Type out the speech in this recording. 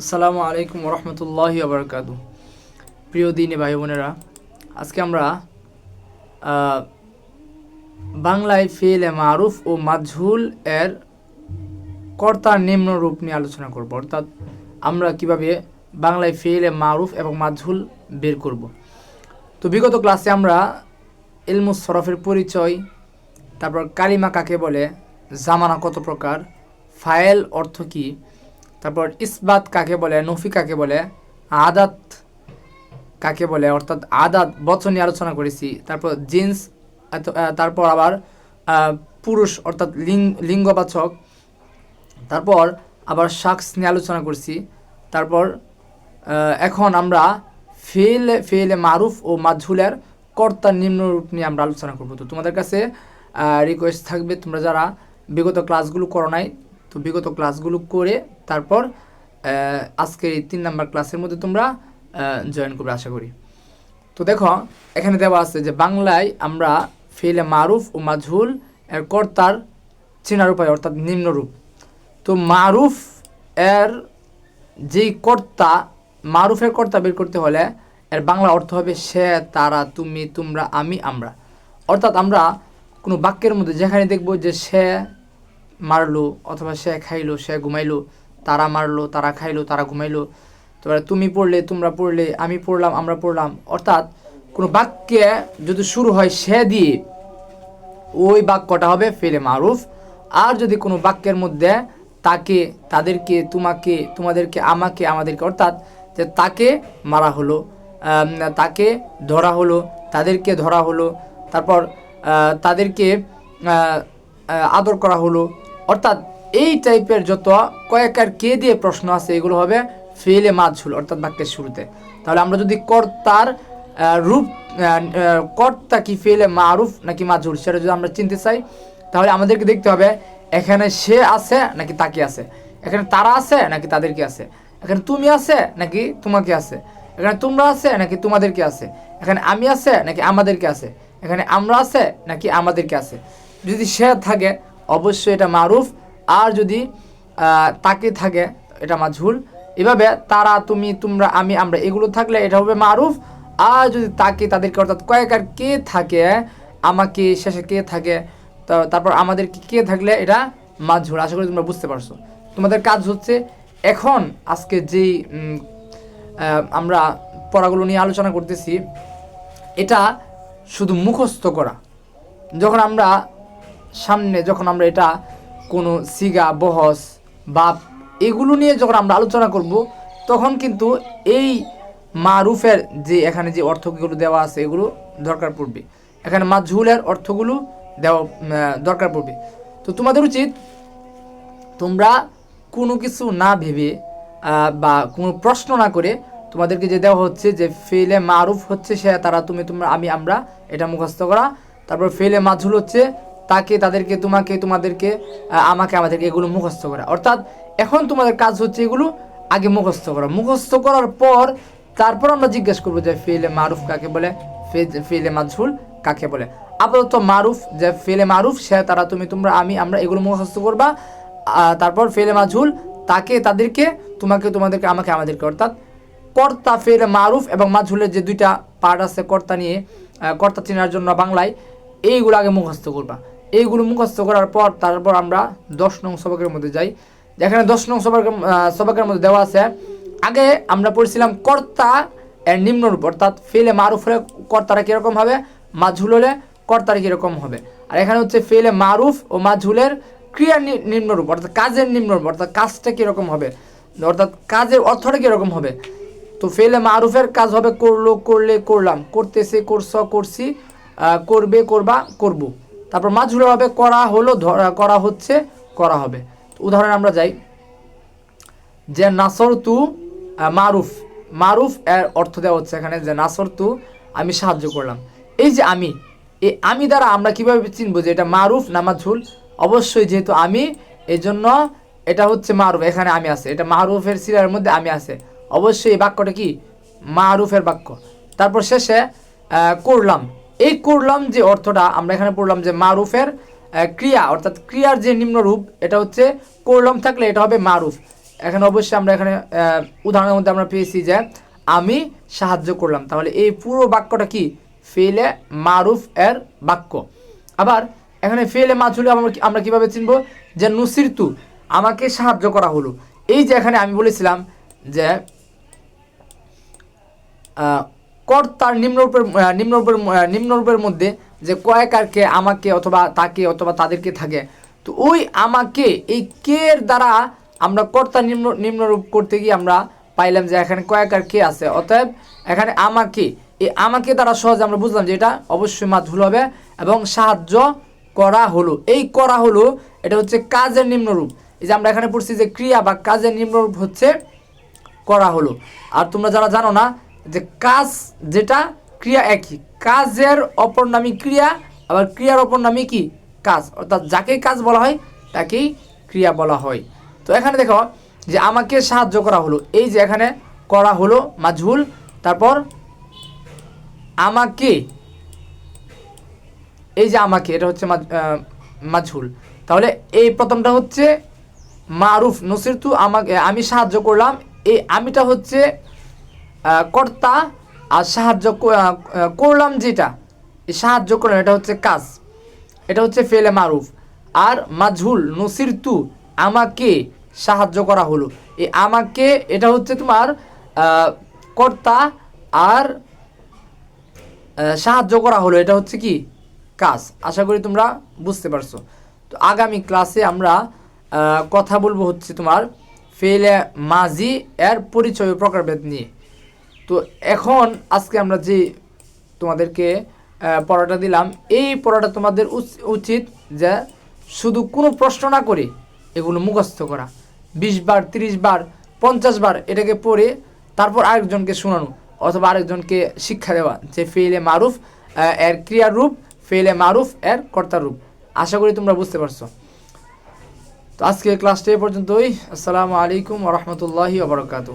আসসালামু আলাইকুম রহমতুল্লাহ আবরকাতু প্রিয় দিনী ভাই বোনেরা, আজকে আমরা বাংলায় ফেল এ মারুফ ও মাঝুল এর কর্তার নিম্ন রূপ নিয়ে আলোচনা করব। অর্থাৎ আমরা কীভাবে বাংলায় ফেল এ মারুফ এবং মাঝুল বের করব। তো বিগত ক্লাসে আমরা ইলমুস সরফের পরিচয়, তারপর কালিমা কাকে বলে, জামানা কত প্রকার ফায়েল অর্থ কী তারপর ইসবাত কাকে বলে, নফি কাকে বলে, আদাত কাকে বলে, অর্থাৎ আদাত বচন নিয়ে আলোচনা করেছি, তারপর জিন্স তারপর আবার পুরুষ, অর্থাৎ লিঙ্গ লিঙ্গবাচক, তারপর আবার শাকস নিয়ে আলোচনা করছি, তারপর এখন আমরা ফেল, ফেলে মারুফ ও মাঝুলের কর্তার নিম্নরূপ নিয়ে আমরা আলোচনা করব। তো তোমাদের কাছে রিকোয়েস্ট থাকবে তোমরা যারা বিগত ক্লাসগুলো করো নাই তো বিগত ক্লাসগুলো করে তারপর আজকের এই তিন নাম্বার ক্লাসের মধ্যে তোমরা জয়েন করবে আশা করি। তো দেখো, এখানে দেওয়া আছে যে বাংলায় আমরা ফেলে মারুফ ও মাঝুল এর কর্তার চেনার উপায় অর্থাৎ নিম্নরূপ। তো মারুফ এর যেই কর্তা, মারুফের কর্তা বের করতে হলে এর বাংলা অর্থ হবে সে, তারা, তুমি, তোমরা, আমি, আমরা। অর্থাৎ আমরা কোনো বাক্যের মধ্যে যেখানে দেখব যে সে মারলো অথবা সে খাইলো, সে ঘুমাইলো, তারা মারলো, তারা খাইলো, তারা ঘুমাইলো। তারপরে তুমি পড়লে, তোমরা পড়লে, আমি পড়লাম, আমরা পড়লাম। অর্থাৎ কোনো বাক্যে যদি শুরু হয় সে দিয়ে, ওই বাক্যটা হবে ফেলে মারুফ। আর যদি কোনো বাক্যের মধ্যে তাকে, তাদেরকে, তোমাকে, তোমাদেরকে, আমাকে, আমাদেরকে, অর্থাৎ যে তাকে মারা হলো তাকে ধরা হলো, তাদেরকে ধরা হলো, তারপর তাদেরকে আদর করা হলো অর্থাৎ এই টাইপের যত কয়েকার কে দিয়ে প্রশ্ন আছে, এগুলো হবে ফেলে মাঝুল অর্থাৎ বাক্যের শুরুতে। তাহলে আমরা যদি কর্তার রূপ কর্তা কি ফেলে মারুফ নাকি মাঝুল সেটা যদি আমরা চিনতে চাই, তাহলে আমাদেরকে দেখতে হবে, এখানে সে আছে নাকি তাকে আছে? এখানে তারা আছে নাকি তাদেরকে আছে? এখানে তুমি আছে নাকি তোমাকে আছে? এখানে তোমরা আছে নাকি তোমাদেরকে আছে? এখানে আমি আছে নাকি আমাদেরকে আছে? এখানে আমরা আছে নাকি আমাদেরকে আছে? যদি সে থাকে অবশ্যই এটা মারুফ। আর যদি তাকে থাকে, এটা মাঝুল এভাবে তারা, তুমি, তোমরা, আমি, আমরা, এগুলো থাকলে এটা হবে মারুফ। আর যদি তাকে, তাদেরকে অর্থাৎ কয়েকার কে থাকে, আমাকে শেষে কে থাকে তারপর আমাদের কে থাকলে এটা মাঝুল আশা করি তোমরা বুঝতে পারছ। তোমাদের কাজ হচ্ছে এখন, আজকে যেই আমরা পড়াগুলো নিয়ে আলোচনা করতেছি, এটা শুধু মুখস্থ করা। যখন আমরা সামনে যখন আমরা এটা কোনো সিগা, বহস, বাপ এগুলো নিয়ে যখন আমরা আলোচনা করব, তখন কিন্তু এই মারুফের যে এখানে যে অর্থগুলো দেওয়া আছে এগুলো দরকার পড়বে। এখানে মাঝুলের অর্থগুলো দেওয়া দরকার পড়বে। তো তোমাদের উচিত তোমরা কোনো কিছু না ভেবে বা কোনো প্রশ্ন না করে তোমাদেরকে যে দেওয়া হচ্ছে যে ফেলে মারুফ হচ্ছে সে, তারা তুমি, তোমরা, আমি, আমরা এটা মুখস্থ করা। তারপর ফেলে মাঝুল হচ্ছে তাকে, তাদেরকে, তোমাকে, তোমাদেরকে আমাকে, আমাদেরকে এগুলো মুখস্থ করা। অর্থাৎ এখন তোমাদের কাজ হচ্ছে এগুলো আগে মুখস্থ করা। মুখস্থ করার পর তারপর আমরা জিজ্ঞেস করব যে ফেলে মারুফ কাকে বলে? ফেলে মাঝুল কাকে বলে? আপাতত মারুফ, যে ফেলে মারুফ, সে, তারা, তুমি, তোমরা, আমি, আমরা এগুলো মুখস্থ করবা। তারপর ফেলে মাঝুল তাকে, তাদেরকে, তোমাকে, তোমাদেরকে, আমাকে, আমাদেরকে। অর্থাৎ কর্তা, ফেলে মারুফ এবং মাঝুলের যে দুইটা পার্ট আছে কর্তা নিয়ে কর্তা চেনার জন্য বাংলায়, এইগুলো আগে মুখস্থ করবা। এইগুলো মুখস্থ করার পর তারপর আমরা দশ নং সবকের মধ্যে যাই। যেখানে দশ নং সবকের সবকের মধ্যে দেওয়া আছে, আগে আমরা পড়ছিলাম কর্তা এর নিম্নরূপ অর্থাৎ ফেলে মারুফ হলে কর্তারা কীরকম হবে? মাঝুল হলে কর্তারা কীরকম হবে? আর এখানে হচ্ছে ফেলে মারুফ ও মাঝুলের ক্রিয়ার নিম্নরূপ অর্থাৎ কাজের নিম্নরূপ অর্থাৎ কাজটা কীরকম হবে? অর্থাৎ কাজের অর্থটা কীরকম হবে? তো ফেলে মারুফের কাজ হবে করল, করলে করলাম, করতেছে, করছ, করছি করবে, করবা, করব। তারপর মাঝুলে হবে করা হলো করা হচ্ছে করা হবে। উদাহরণ আমরা যাই। যে নাসর তু মারুফ মারুফ এর অর্থ দেওয়া হচ্ছে এখানে যে নাসর তু আমি সাহায্য করলাম। এই যে আমি, এই আমি দ্বারা আমরা কীভাবে চিনবো যে এটা মারুফ না মাঝুল অবশ্যই যেহেতু আমি এই জন্য এটা হচ্ছে মারুফ, এখানে আমি আছে। এটা মারুফের সিরিয়ার মধ্যে আমি আছে। অবশ্যই এই বাক্যটা কি? মারুফের বাক্য। তারপর শেষে করলাম। এই করলাম যে অর্থটা আমরা এখানে পড়লাম যে মারুফের ক্রিয়া, অর্থাৎ ক্রিয়ার যে নিম্নরূপ এটা হচ্ছে করলাম থাকলে এটা হবে মারুফ। এখানে অবশ্যই আমরা এখানে উদাহরণের মধ্যে আমরা পেয়েছি যে আমি সাহায্য করলাম। তাহলে এই পুরো বাক্যটা কি? ফেলে মারুফ এর বাক্য। আবার এখানে ফেলে মাছুলে আমরা আমরা কীভাবে চিনব? যে নুসিরতু, আমাকে সাহায্য করা হলো। এই যে এখানে আমি বলেছিলাম যে আহ, কর্তার নিম্নরূপের নিম্নরূপের নিম্নরূপের মধ্যে যে কয়েকারকে আমাকে অথবা তাকে অথবা তাদেরকে থাকে। তো ওই আমাকে এই কে এর দ্বারা আমরা কর্তা নিম্ন নিম্নরূপ করতে গিয়ে আমরা পাইলাম যে এখানে কয়েকার কে আছে। অতএব এখানে আমাকে এই আমাকে দ্বারা সহজে আমরা বুঝলাম যে এটা অবশ্যই মাধ্যুল হবে এবং সাহায্য করা হলো। এই করা হলো এটা হচ্ছে কাজের নিম্নরূপ। এই যে আমরা এখানে পড়ছি যে ক্রিয়া বা কাজের নিম্নরূপ হচ্ছে করা হলো। আর তোমরা যারা জানো না যে কাজ যেটা ক্রিয়া একই। কাজের অপর নামী ক্রিয়া, আবার ক্রিয়ার অপর নামী কি? কাজ। অর্থাৎ যাকে কাজ বলা হয়, তাকেই ক্রিয়া বলা হয়। তো এখানে দেখো যে আমাকে সাহায্য করা হলো। এই যে এখানে করা হলো মাঝুল তারপর আমাকে, এই যে আমাকে, এটা হচ্ছে মাঝুল তাহলে এই প্রথমটা হচ্ছে মারুফ, নসিরতু আমাকে, আমি সাহায্য করলাম। এই আমিটা হচ্ছে কর্তা আর সাহায্য করলাম যেটা সাহায্য করলাম, এটা হচ্ছে কাজ। এটা হচ্ছে ফেলে মারুফ। আর মাঝুল নসিরতু আমাকে সাহায্য করা হলো। এই আমাকে, এটা হচ্ছে তোমার কর্তা আর সাহায্য করা হলো। এটা হচ্ছে কি? কাজ। আশা করি তোমরা বুঝতে পারছ। তো আগামী ক্লাসে আমরা কথা বলব হচ্ছে তোমার ফেলে মাজি এর পরিচয় প্রকারভেদ নিয়ে। তো এখন আজকে আমরা যে তোমাদেরকে পড়াটা দিলাম, এই পড়াটা তোমাদের উচিত যে শুধু কোনো প্রশ্ন না করে এগুলো মুখস্থ করা। বিশ বার, তিরিশ বার, পঞ্চাশ বার এটাকে পড়ে তারপর আরেকজনকে শোনানো অথবা আরেকজনকে শিক্ষা দেওয়া যে ফেলে মারুফ এর ক্রিয়ার রূপ ফেলে মারুফ, এর কর্তার রূপ আশা করি তোমরা বুঝতে পারছ। তো আজকে ক্লাসটা এ পর্যন্তই। আসসালামু আলাইকুম রহমতুল্লাহি ওবরাকাতু